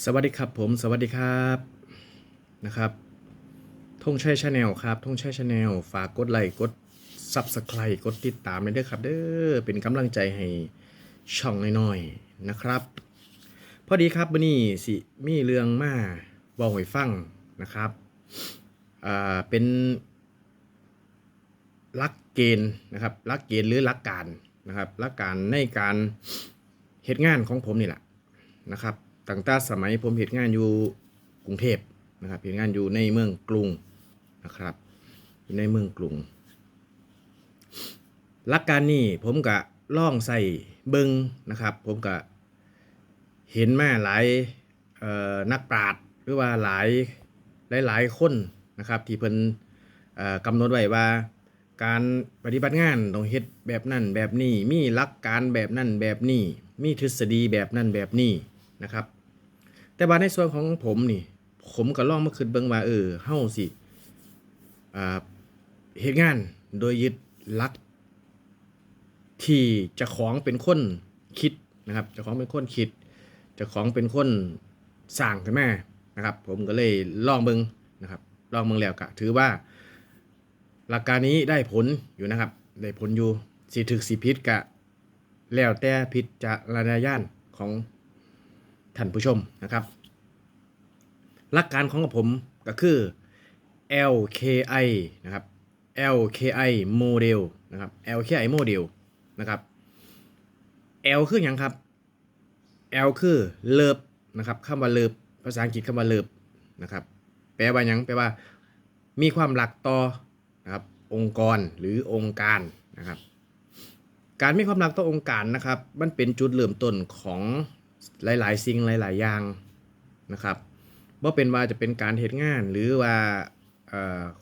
สวัสดีครับผมสวัสดีครับนะครับธงชัยชาแนลครับธงชัยชาแนลฝากกดไลค์กดซับสไครต์กดติดตามเลยเด้อครับเด้อเป็นกำลังใจให้ช่องน้อยๆนะครับ พอดีครับวันนี้สิมีเรื่องมาบอกให้ฟังนะครับอ่าเป็นหลักเกณฑ์นะครับหลักเกณฑ์หรือหลักการนะครับหลักการในการเหตุงานของผมนี่แหละนะครับ ตั้งแต่สมัยผมเหตุงานอยู่กรุงเทพนะครับเหตุงานอยู่ในเมืองกรุงนะครับอยู่ในเมืองกรุงหลักการนี้ผมก็ล่องใส่เบิงนะครับ ผมก็เห็นมาหลายนักปราชญ์หรือว่าหลายหลายๆคนนะครับ ที่เพิ่นกำหนดไว้ว่า การปฏิบัติงานต้องเฮ็ดแบบนั้นแบบนี้มีหลักการแบบนั้นแบบนี้มีทฤษฎีแบบนั้นแบบนี้นะครับ แต่ว่าในส่วนของผมนี่ ผมก็ลองมาคิดเบิ่งว่าเออเฮาสิอ่าเฮ็ดงานโดยยึดลัก ที่จะของเป็นคนคิดนะครับจะของเป็นคนคิดจะของเป็นคนสร้างขึ้นมานะครับ ผมก็เลยลองเบิ่งนะครับลองเบิ่งแล้วก็ถือว่า หลักการนี้ได้ผลอยู่นะครับ ได้ผลอยู่สิถึกสิพิษกะแล้วแต่พิจารณญาณของ ท่านผู้ชมนะครับหลักการของกับผมก็คือ LKI นะครับ LKI model นะครับ LKI model นะครับ L คืออย่างครับ L คือเลิฟนะครับคำว่าเลิฟภาษาอังกฤษคำว่าเลิฟนะครับแปลว่าหยังแปลว่า มีความหลักต่อนะครับองค์กรหรือองค์การนะครับ การมีความรักต่อองค์การนะครับ มันเป็นจุดเริ่มต้นของ หลายๆ สิ่งหลาย ๆ อย่างนะครับว่าเป็นว่าจะเป็นการเหตุงานหรือว่า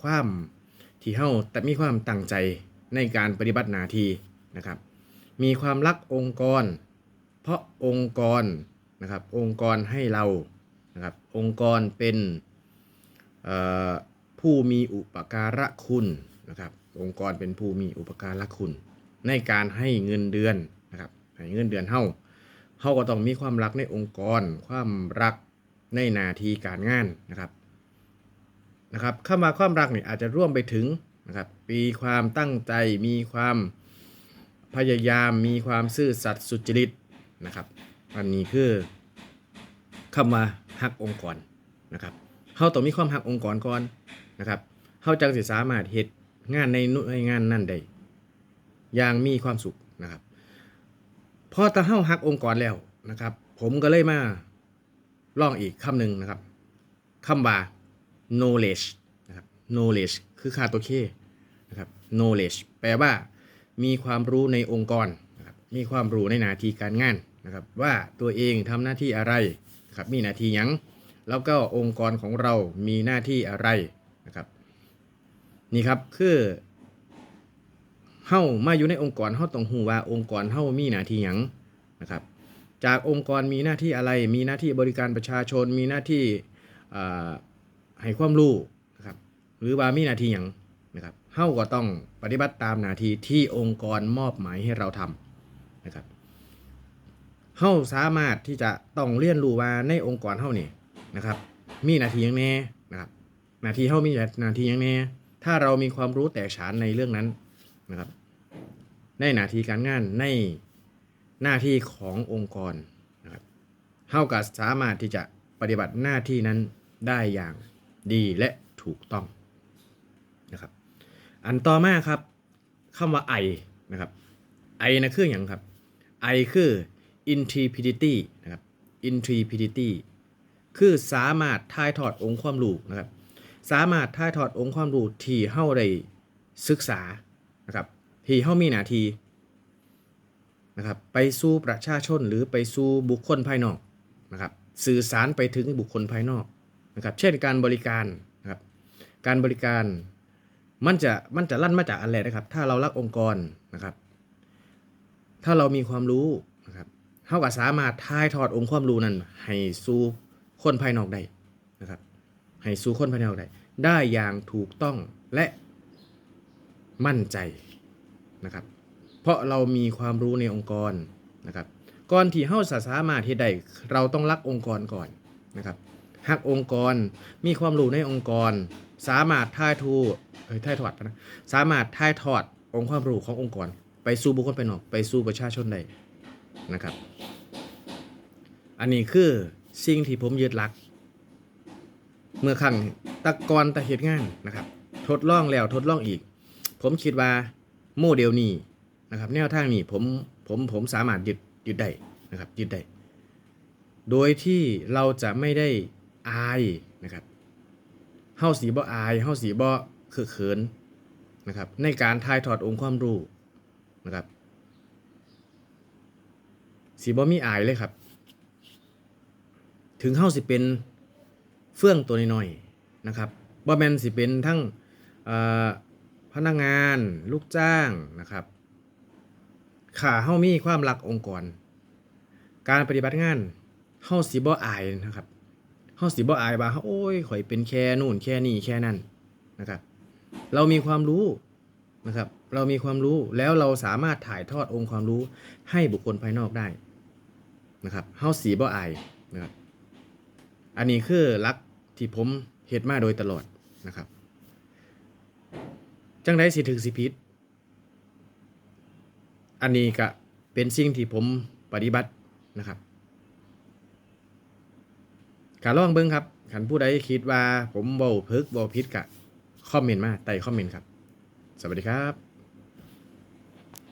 ความที่เฮาแต่มีความตั้งใจในการปฏิบัติหน้าที่นะครับ มีความรักองค์กร เพราะองค์กรนะครับองค์กรให้เรานะครับองค์กรเป็นผู้มีอุปการะคุณนะครับองค์กรเป็นผู้มีอุปการะคุณ ในการให้เงินเดือนนะครับให้เงินเดือนเฮา เฮาก็ต้องมีความรักในองค์กร ความรักในนาทีการงานนะครับนะครับคำว่าความรักนี่อาจจะร่วมไปถึงนะครับมีความตั้งใจมีความพยายามมีความซื่อสัตย์สุจริตนะครับ อันนี้คือคำว่าฮักองค์กรนะครับเฮาต้องมีความฮักองค์กรก่อนนะครับเฮาจังสิสามารถเฮ็ดงานในหน่วยงานนั้นได้อย่างมีความสุขนะครับ พอตาเฮ้าฮักองค์กรแล้วนะครับ ผมก็เลยมาลองอีกคำหนึ่งนะครับคำว่า knowledge นะครับ knowledge คือคาตัวเคนะครับ knowledge แปลว่ามีความรู้ในองค์กรนะครับมีความรู้ในหน้าที่การงานนะครับ ว่าตัวเองทำหน้าที่อะไรนะครับมีหน้าที่ยัง แล้วก็องค์กรของเรามีหน้าที่อะไรนะครับ นี่ครับคือ เฮามาอยู่ในองค์กรเฮาต้องฮู้ว่าองค์กรเฮามีหน้าที่หยังนะครับจากองค์กรมีหน้าที่อะไร มีหน้าที่บริการประชาชน มีหน้าที่ให้ความรู้นะครับหรือว่ามีหน้าที่หยังนะครับเฮาก็ต้องปฏิบัติตามหน้าที่ที่องค์กรมอบหมายให้เราทำนะครับเฮาสามารถที่จะต้องเรียนรู้ว่าในองค์กรเฮานี่นะครับ มีหน้าที่หยังแน่นะครับหน้าที่เฮามีหน้าที่หยังแน่ถ้าเรามีความรู้แตกฉานในเรื่องนั้นนะครับ ในหน้าที่การงานในหน้าที่ขององค์กรนะครับเท่ากับสามารถที่จะปฏิบัติหน้าที่นั้นได้อย่างดีและถูกต้องนะครับ อันต่อมาครับคำว่าไอนะครับไอนะคืออย่างครับไอคือ intrepidity นะครับ intrepidity คือสามารถถ่ายทอดองค์ความรู้นะครับ สามารถถ่ายทอดองค์ความรู้ที่เฮาได้ศึกษานะครับ ที่เฮามีหน้าที่นะครับไปสู่ประชาชนหรือไปสู่บุคคลภายนอกนะครับสื่อสารไปถึงบุคคลภายนอกนะครับเช่นการบริการนะครับการบริการมันจะมันจะลั่นมาจากอะไรนะครับ ถ้าเรารักองค์กรนะครับ ถ้าเรามีความรู้นะครับเฮาก็สามารถถ่ายทอดองค์ความรู้นั้น ให้สู่คนภายนอกได้นะครับให้สู่คนภายนอกได้ได้อย่างถูกต้องและมั่นใจ นะครับ เพราะเรามีความรู้ในองค์กรนะครับก่อนที่เฮาจะสามารถเฮ็ดได้เราต้องรักองค์กรก่อนนะครับหักองค์กรมีความรู้ในองค์กร สามารถถ่ายทูเอ้ยถ่ายทอดนะสามารถถ่ายทอดองค์ความรู้ขององค์กร ไปสู่บุคคลภายนอกไปสู่ประชาชนได้นะครับ อันนี้คือสิ่งที่ผมยึดหลัก เมื่อครั้งตะกอนตะเหตุงานนะครับ ทดลองแล้วทดลองอีก ผมคิดว่า โมเดลนี้นะครับแนวทางนี้ผมผมผมสามารถยึดยึดได้นะครับยึดได้ โดยที่เราจะไม่ได้อายนะครับเฮาสีบ่อายเฮาสีบ่เขือเขินนะครับในการถ่ายทอดองค์ความรู้นะครับสีบ่มีอายเลยครับ ถึงเฮาสิเป็นเฟื่องตัวน้อยๆนะครับบ่แมนสิเป็นทั้งอ่อ พนักงาน ลูกจ้างนะครับขาเฮามีความรักองค์กร การปฏิบัติงานเฮาสิบ่อายนะครับเฮาสิบ่อายว่าโอ้ยข่อยเป็นแค่นู่นแค่นี่แค่นั่นนะครับ เรามีความรู้นะครับ เรามีความรู้แล้วเราสามารถถ่ายทอดองค์ความรู้ให้บุคคลภายนอกได้นะครับเฮาสีบ่อายนะครับ อันนี้คือหลักที่ผมเฮ็ดมาโดยตลอดนะครับ จังไดสิถึงสิผิด อันนี้ก็เป็นสิ่งที่ผมปฏิบัตินะครับการลองเบิ้งครับขันผู้ใดคิดว่าผมเบาเพิกเบาพิษกะคอมเมนต์มาใต้คอมเมนต์ครับ สวัสดีครับ